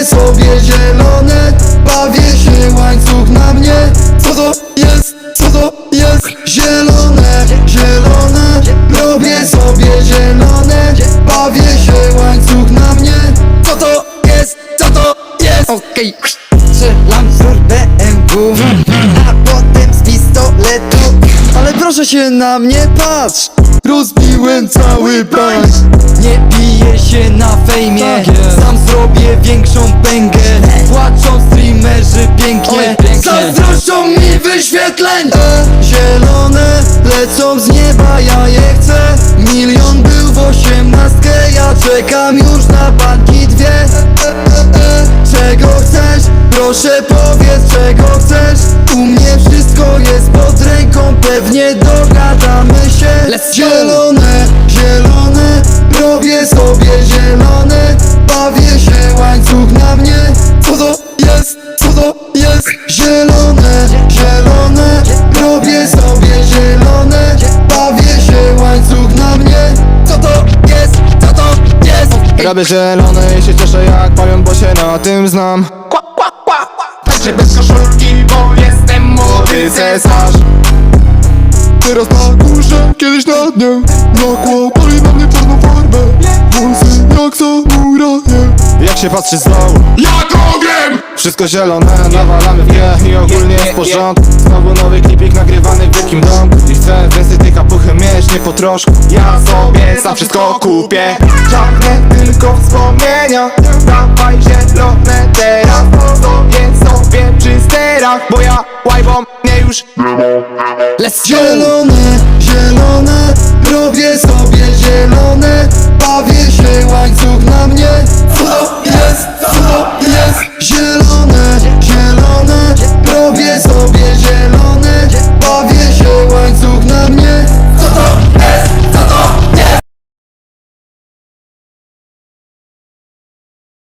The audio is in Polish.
Kupię sobie zielone Bawię się łańcuch na mnie. Co to jest, co to jest? Zielone, zielone Robię sobie zielone Bawię się łańcuch na mnie. Co to jest, co to jest? Okej, okay. strzelam z BMW A potem z pistoletu. Ale proszę się na mnie patrz Rozbiłem cały bank Nie piję się na fejmie tak zrobię większą pęgę Płaczą streamerzy pięknie. Zazdroszczą mi wyświetleń e, Zielone lecą z nieba, ja je chcę. Milion był w osiemnastkę Ja czekam już na banki dwie. E, e, e, Czego chcesz? Proszę powiedz czego chcesz. U mnie wszystko jest pod ręką Pewnie dogadamy się. Let's. Zielone, zielone Robię zielone i się cieszę jak palion, bo się na tym znam. Tańczę bez koszulki, bo jestem młody cesarz. Teraz na górze, kiedyś na dnie. Nakładali na mnie czarną farbę. Włosy jak samuraje Jak się patrzy z dołu? Jak! Wszystko zielone, nawalamy w nie. I ogólnie jest porządek Znowu nowy klipik nagrywany w wielkim domu I chcę więcej tych kapuchy mieć, nie po troszku. Ja sobie za wszystko kupię. Żadne tylko wspomnienia. Dawaj zielone teraz. Pozowie sobie przy sterach Bo ja łajbą mnie już Let's go! Zielone, zielone Robię sobie zielone. Bawię się łańcuch na mnie. Co jest, co jest? Zielone.